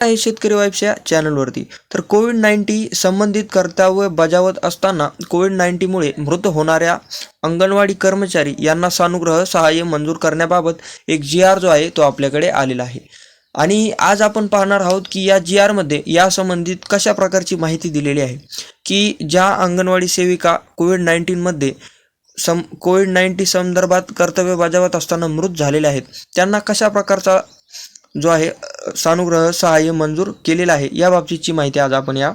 आहे शेतकरी वाईफच्या चॅनलवरती. तर कोविड नाईन्टी संबंधित कर्तव्य बजावत असताना कोविड नाईन्टीमुळे मृत होणाऱ्या अंगणवाडी कर्मचारी यांना सानुग्रह सहाय्य मंजूर करण्याबाबत एक जी आर जो आहे तो आपल्याकडे आलेला आहे. आणि आज आपण पाहणार आहोत की या जी आरमध्ये या संबंधित कशा प्रकारची माहिती दिलेली आहे की ज्या अंगणवाडी सेविका कोविड नाईन्टीनमध्ये सम कोविड नाईन्टी संदर्भात कर्तव्य बजावत असताना मृत झालेले आहेत त्यांना कशा प्रकारचा जो आहे सानुग्रह सहाय्य मंजूर केलेला आहे. या बाबतीची माहिती आज आपण या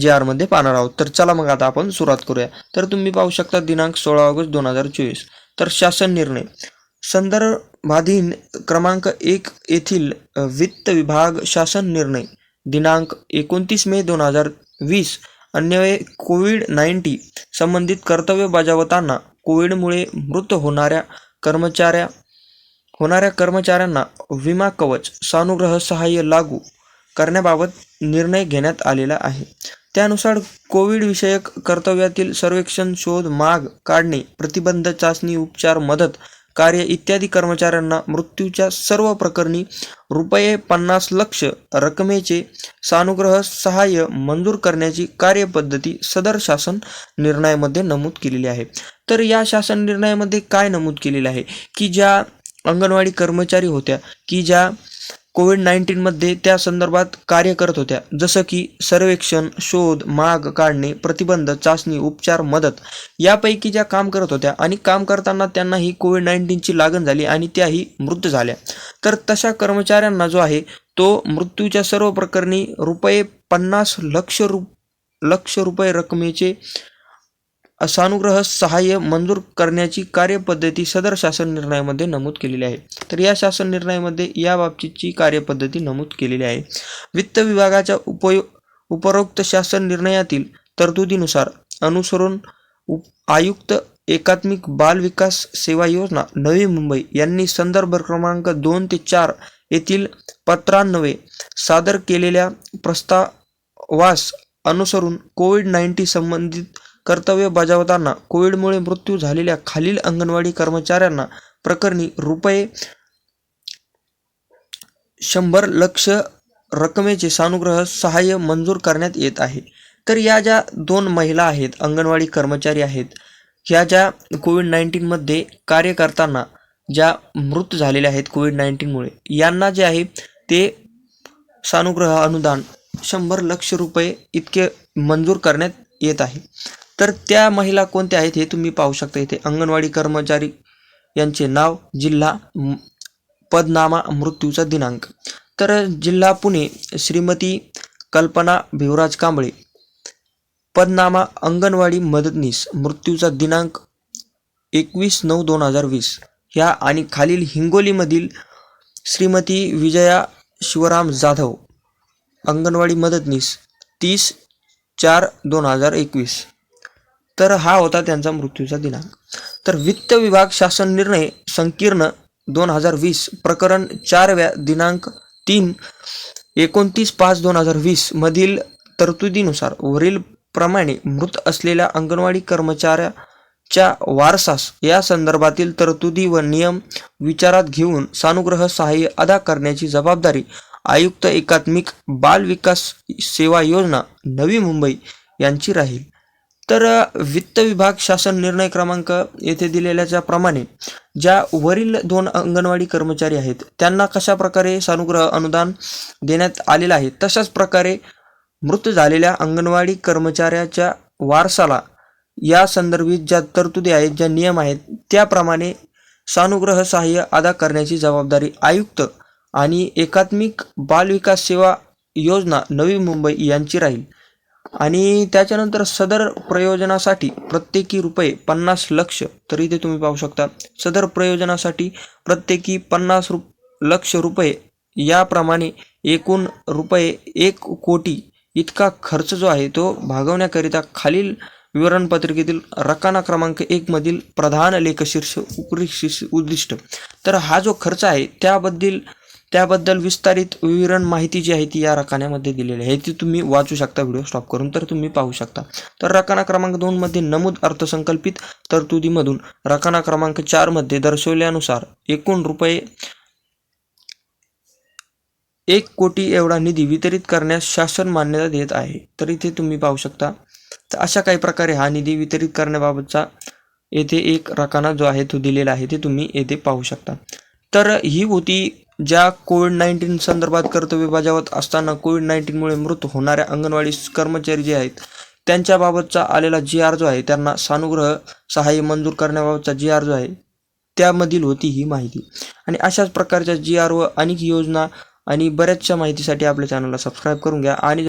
जी आरमध्ये पाहणार आहोत. तर चला मग आता आपण सुरुवात करूया. तर तुम्ही पाहू शकता दिनांक सोळा ऑगस्ट दोन हजार चोवीस. तर शासन निर्णय. संदर्भाधीन क्रमांक एक येथील वित्त विभाग शासन निर्णय. दिनांक एकोणतीस मे दोन हजार वीस. अन्वये कोविड नाईन्टी संबंधित कर्तव्य बजावताना कोविडमुळे मृत होणाऱ्या कर्मचाऱ्या होणाऱ्या कर्मचाऱ्यांना विमा कवच सानुग्रह सहाय्य लागू करण्याबाबत निर्णय घेण्यात आलेला आहे. त्यानुसार कोविड विषयक कर्तव्यातील सर्वेक्षण शोध माग काढणे प्रतिबंध चाचणी उपचार मदत कार्य इत्यादी कर्मचाऱ्यांना मृत्यूच्या सर्व प्रकरणी रुपये पन्नास लक्ष रकमेचे सानुग्रह सहाय्य मंजूर करण्याची कार्यपद्धती सदर शासन निर्णयामध्ये नमूद केलेली आहे. तर या शासन निर्णयामध्ये काय नमूद केलेलं आहे? की ज्या अंगणवाडी कर्मचारी होत्या की ज्या कोविड नाईन्टीनमध्ये त्या संदर्भात कार्य करत होत्या. जसं की सर्वेक्षण शोध माग काढणे प्रतिबंध चाचणी उपचार मदत यापैकी ज्या काम करत होत्या आणि काम करताना त्यांना ही कोविड नाईन्टीनची लागण झाली आणि त्याही मृत झाल्या. तर तशा कर्मचाऱ्यांना जो आहे तो मृत्यूच्या सर्व प्रकरणी रुपये पन्नास लक्ष रु लक्ष रुपये रकमेचे सानुग्रह सहाय्य मंजूर करण्याची कार्यपद्धती सदर शासन निर्णयामध्ये नमूद केलेली आहे. तर या शासन निर्णयामध्ये याबाबतीची कार्यपद्धती नमूद केलेली आहे. वित्त विभागाच्या उपयो उपरोक्त शासन निर्णयातील तरतुदीनुसार अनुसरून उप आयुक्त एकात्मिक बाल विकास सेवा योजना नवी मुंबई यांनी संदर्भ क्रमांक दोन ते चार येथील पत्रान्वये सादर केलेल्या प्रस्तावास अनुसरून कोविड नाईन्टी संबंधित कर्तव्य बजावताना कोविडमुळे मृत्यू झालेल्या खालील अंगणवाडी कर्मचाऱ्यांना प्रकरणी रुपये शंभर लक्ष रकमेचे सानुग्रह सहाय्य मंजूर करण्यात येत आहे. तर या ज्या दोन महिला आहेत अंगणवाडी कर्मचारी आहेत ह्या ज्या कोविड नाईन्टीनमध्ये कार्य करताना ज्या मृत झालेल्या आहेत कोविड नाईन्टीनमुळे यांना जे आहे ते सानुग्रह अनुदान शंभर लक्ष रुपये इतके मंजूर करण्यात येत आहे. तर त्या महिला कोणत्या आहेत हे तुम्ही पाहू शकता इथे. अंगणवाडी कर्मचारी यांचे नाव जिल्हा पदनामा मृत्यूचा दिनांक. तर जिल्हा पुणे श्रीमती कल्पना भिवराज कांबळे पदनामा अंगणवाडी मदतनीस मृत्यूचा दिनांक एकवीस नऊ दोन हजार वीस. ह्या आणि खालील हिंगोलीमधील श्रीमती विजया शिवराम जाधव अंगणवाडी मदतनीस तीस चार दोन हजार एकवीस. तर हा होता त्यांचा मृत्यूचा दिनांक. तर वित्त विभाग शासन निर्णय संकीर्ण दोन हजार वीस प्रकरण चारव्या दिनांक तीन एकोणतीस पाच दोन हजार वीस मधील तरतुदीनुसार वरील प्रमाणे मृत असलेल्या अंगणवाडी कर्मचाऱ्याच्या वारसास या संदर्भातील तरतुदी व नियम विचारात घेऊन सानुग्रह सहाय्य अदा करण्याची जबाबदारी आयुक्त एकात्मिक बाल विकास सेवा योजना नवी मुंबई यांची राहील. तर वित्त विभाग शासन निर्णय क्रमांक येथे दिलेल्याच्या प्रमाणे ज्या वरील दोन अंगणवाडी कर्मचारी आहेत त्यांना कशा प्रकारे सानुग्रह अनुदान देण्यात आलेलं आहे तशाच प्रकारे मृत झालेल्या अंगणवाडी कर्मचाऱ्याच्या वारसाला या संदर्भित ज्या तरतुदी आहेत ज्या नियम आहेत त्याप्रमाणे सानुग्रह सहाय्य अदा करण्याची जबाबदारी आयुक्त आणि एकात्मिक बालविकास सेवा योजना नवी मुंबई यांची राहील. आणि त्याच्यानंतर सदर प्रयोजनासाठी प्रत्येकी रुपये पन्नास लक्ष तर इथे तुम्ही पाहू शकता. सदर प्रयोजनासाठी प्रत्येकी पन्नास रु लक्ष रुपये याप्रमाणे एकूण रुपये एक कोटी इतका खर्च जो आहे तो भागवण्याकरिता खालील विवरणपत्रिकेतील रकाना क्रमांक एकमधील प्रधान लेखशीर्ष उपरी शीर्ष उद्दिष्ट. तर हा जो खर्च आहे त्याबद्दल त्याबद्दल विस्तारित विवरण माहिती जी आहे ती या रकान्यामध्ये दिलेली आहे. ती तुम्ही वाचू शकता व्हिडिओ स्टॉप करून तर तुम्ही पाहू शकता. तर रकाना क्रमांक दोनमध्ये नमूद अर्थसंकल्पित तरतुदीमधून रकाना क्रमांक चारमध्ये दर्शवल्यानुसार एकूण रुपये एक कोटी एवढा निधी वितरित करण्यास शासन मान्यता देत आहे. तर इथे तुम्ही पाहू शकता. तर अशा काही प्रकारे हा निधी वितरित करण्याबाबतचा येथे एक रकाना जो आहे तो दिलेला आहे ते तुम्ही येथे पाहू शकता. तर ही होती ज्या कोविड नाईन्टीन संदर्भात कर्तव्य बजावत असताना कोविड नाईन्टीनमुळे मृत होणाऱ्या अंगणवाडी कर्मचारी जे आहेत त्यांच्याबाबतचा आलेला जी आर जो आहे त्यांना सानुग्रह सहाय्य मंजूर करण्याबाबतचा जी आर जो आहे त्यामधील होती ही माहिती. आणि अशाच प्रकारच्या जी आर व अनेक योजना आणि बऱ्याचशा माहितीसाठी आपल्या चॅनलला सबस्क्राईब करून घ्या आणि